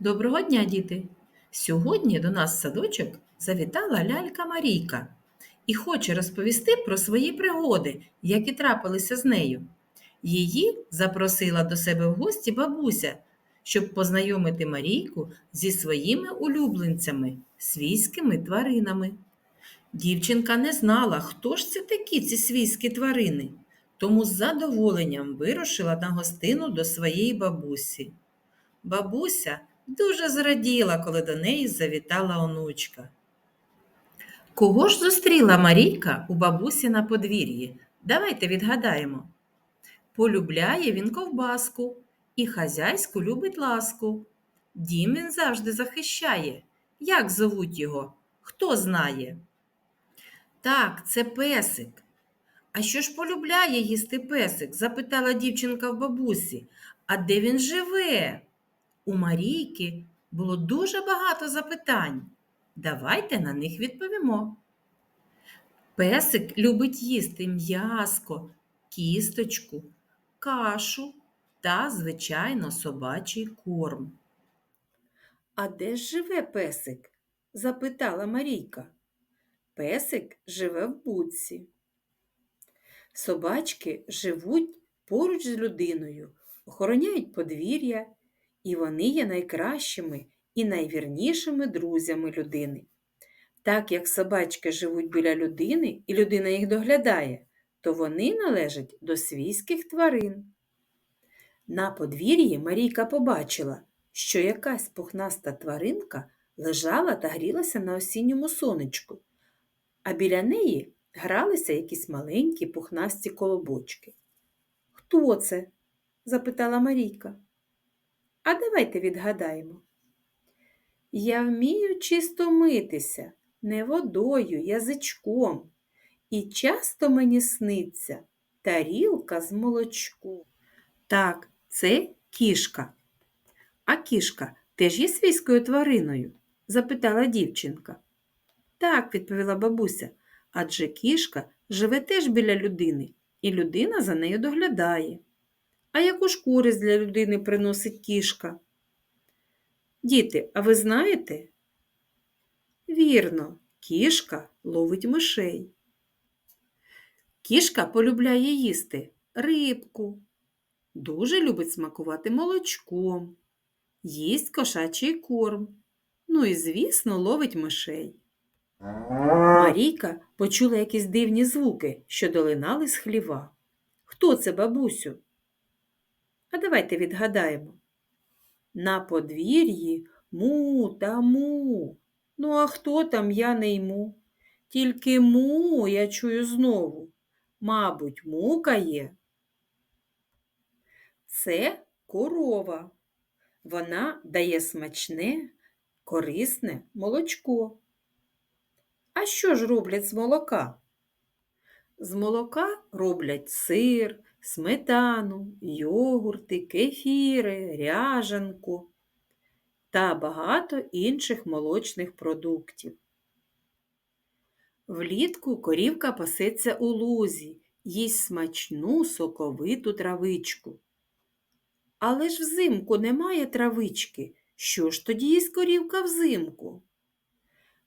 Доброго дня, діти! Сьогодні до нас в садочок завітала лялька Марійка і хоче розповісти про свої пригоди, які трапилися з нею. Її запросила до себе в гості бабуся, щоб познайомити Марійку зі своїми улюбленцями, свійськими тваринами. Дівчинка не знала, хто ж це такі ці свійські тварини, тому з задоволенням вирушила на гостину до своєї бабусі. Бабуся дуже зраділа, коли до неї завітала онучка. Кого ж зустріла Марійка у бабусі на подвір'ї? Давайте відгадаємо. Полюбляє він ковбаску і хазяйську любить ласку. Дім він завжди захищає. Як зовуть його? Хто знає? Так, це песик. А що ж полюбляє їсти песик? запитала дівчинка в бабусі. А де він живе? У Марійки було дуже багато запитань. Давайте на них відповімо. Песик любить їсти м'яско, кісточку, кашу та, звичайно, собачий корм. А де ж живе песик? запитала Марійка. Песик живе в будці. Собачки живуть поруч з людиною, охороняють подвір'я, і вони є найкращими і найвірнішими друзями людини. Так як собачки живуть біля людини і людина їх доглядає, то вони належать до свійських тварин. На подвір'ї Марійка побачила, що якась пухнаста тваринка лежала та грілася на осінньому сонечку, а біля неї гралися якісь маленькі пухнасті колобочки. Хто це? запитала Марійка. А давайте відгадаємо. Я вмію чисто митися, не водою, язичком, і часто мені сниться тарілка з молочком. Так, це кішка. А кішка теж є свійською твариною? запитала дівчинка. Так, відповіла бабуся, адже кішка живе теж біля людини, і людина за нею доглядає. А яку ж користь для людини приносить кішка? Діти, а ви знаєте? Вірно, кішка ловить мишей. Кішка полюбляє їсти рибку, дуже любить смакувати молочком, їсть кошачий корм. Ну і, звісно, ловить мишей. Марійка почула якісь дивні звуки, що долинали з хліва. Хто це, бабусю? А давайте відгадаємо. На подвір'ї му та му. Ну, а хто там я не йму? Тільки му я чую знову. Мабуть, мукає. Це корова. Вона дає смачне, корисне молочко. А що ж роблять з молока? З молока роблять сир, сметану, йогурти, кефіри, ряжанку та багато інших молочних продуктів. Влітку корівка пасеться у лузі, їсть смачну соковиту травичку. Але ж взимку немає травички. Що ж тоді їсть корівка взимку?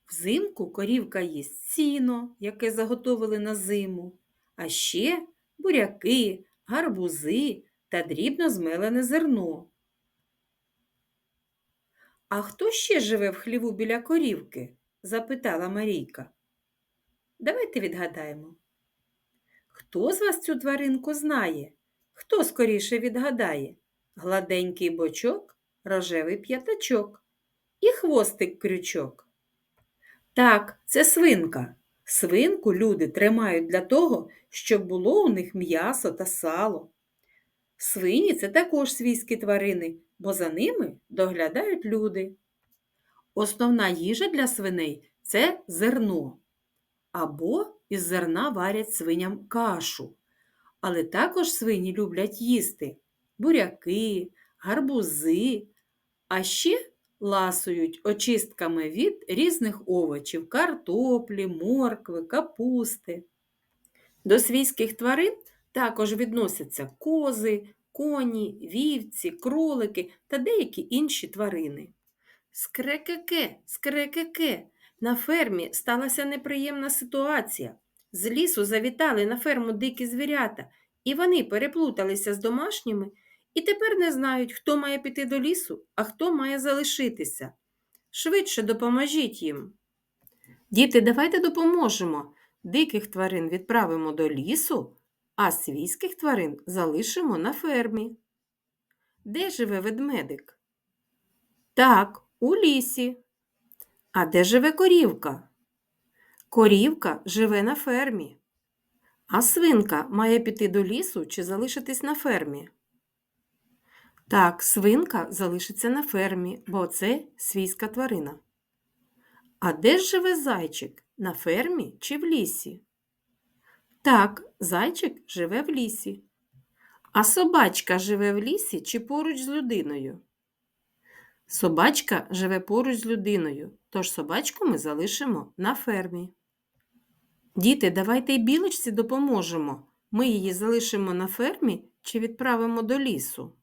Взимку корівка їсть сіно, яке заготовили на зиму, а ще буряки, гарбузи та дрібно змелене зерно. А хто ще живе в хліву біля корівки? запитала Марійка. Давайте відгадаємо. Хто з вас цю тваринку знає? Хто скоріше відгадає? Гладенький бочок, рожевий п'ятачок і хвостик крючок. Так, це свинка. Свинку люди тримають для того, щоб було у них м'ясо та сало. Свині це також свійські тварини, бо за ними доглядають люди. Основна їжа для свиней це зерно. Або із зерна варять свиням кашу. Але також свині люблять їсти буряки, гарбузи, а ще ласують очистками від різних овочів картоплі, моркви, капусти. До свійських тварин також відносяться кози, коні, вівці, кролики та деякі інші тварини. Скрекеке, скрекеке. На фермі сталася неприємна ситуація. З лісу завітали на ферму дикі звірята, і вони переплуталися з домашніми і тепер не знають, хто має піти до лісу, а хто має залишитися. Швидше допоможіть їм. Діти, давайте допоможемо. Диких тварин відправимо до лісу, а свійських тварин залишимо на фермі. Де живе ведмедик? Так, у лісі. А де живе корівка? Корівка живе на фермі. А свинка має піти до лісу чи залишитись на фермі? Так, свинка залишиться на фермі, бо це свійська тварина. А де ж живе зайчик? На фермі чи в лісі? Так, зайчик живе в лісі. А собачка живе в лісі чи поруч з людиною? Собачка живе поруч з людиною, тож собачку ми залишимо на фермі. Діти, давайте й білочці допоможемо. Ми її залишимо на фермі чи відправимо до лісу.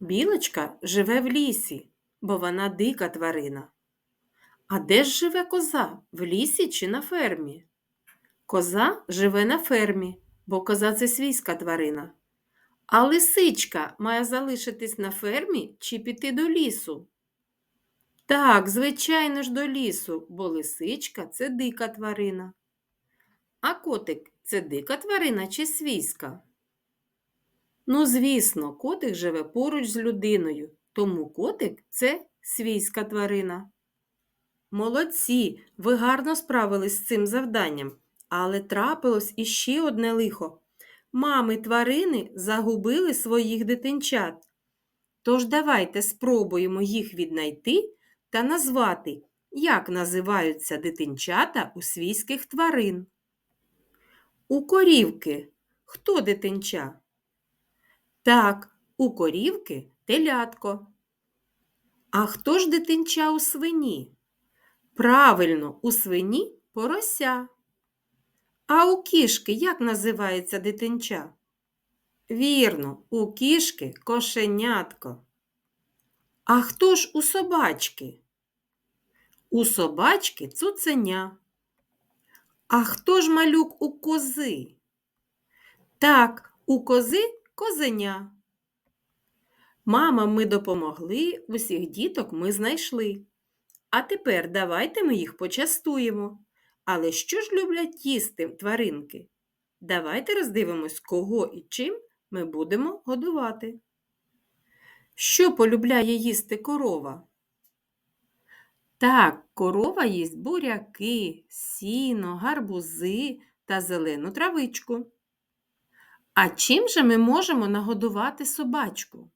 Білочка живе в лісі, бо вона дика тварина. А де ж живе коза? В лісі чи на фермі? Коза живе на фермі, бо коза це свійська тварина. А лисичка має залишитись на фермі чи піти до лісу? Так, звичайно ж, до лісу, бо лисичка це дика тварина. А котик це дика тварина чи свійська? Ну, звісно, котик живе поруч з людиною, тому котик це свійська тварина. Молодці, ви гарно справились з цим завданням, але трапилось іще одне лихо. Мами тварини загубили своїх дитинчат. Тож давайте спробуємо їх віднайти та назвати, як називаються дитинчата у свійських тварин. У корівки хто дитинча? Так, у корівки телятко. А хто ж дитинча у свині? Правильно, у свині порося. А у кішки як називається дитинча? Вірно, у кішки кошенятко. А хто ж у собачки? У собачки цуценя. А хто ж малюк у кози? Так, у кози козеня. Мамам ми допомогли, усіх діток ми знайшли. А тепер давайте ми їх почастуємо. Але що ж люблять їсти тваринки? Давайте роздивимось, кого і чим ми будемо годувати. Що полюбляє їсти корова? Так, корова їсть буряки, сіно, гарбузи та зелену травичку. А чим же ми можемо нагодувати собачку?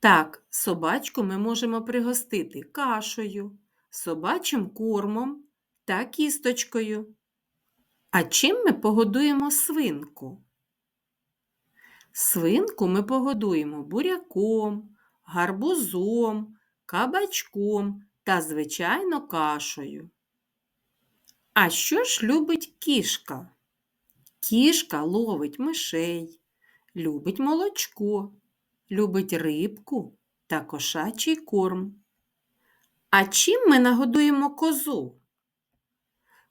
Так, собачку ми можемо пригостити кашею, собачим кормом та кісточкою. А чим ми погодуємо свинку? Свинку ми погодуємо буряком, гарбузом, кабачком та, звичайно, кашею. А що ж любить кішка? Кішка ловить мишей, любить молочко, любить рибку та кошачий корм. А чим ми нагодуємо козу?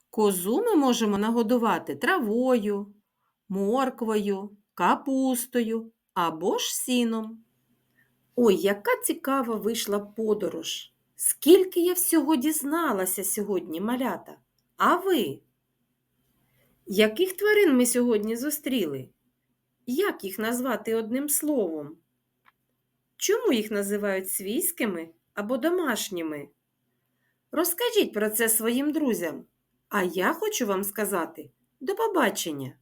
Козу ми можемо нагодувати травою, морквою, капустою або ж сіном. Ой, яка цікава вийшла подорож! Скільки я всього дізналася сьогодні, малята. А ви? Яких тварин ми сьогодні зустріли? Як їх назвати одним словом? Чому їх називають свійськими або домашніми? Розкажіть про це своїм друзям. А я хочу вам сказати до побачення!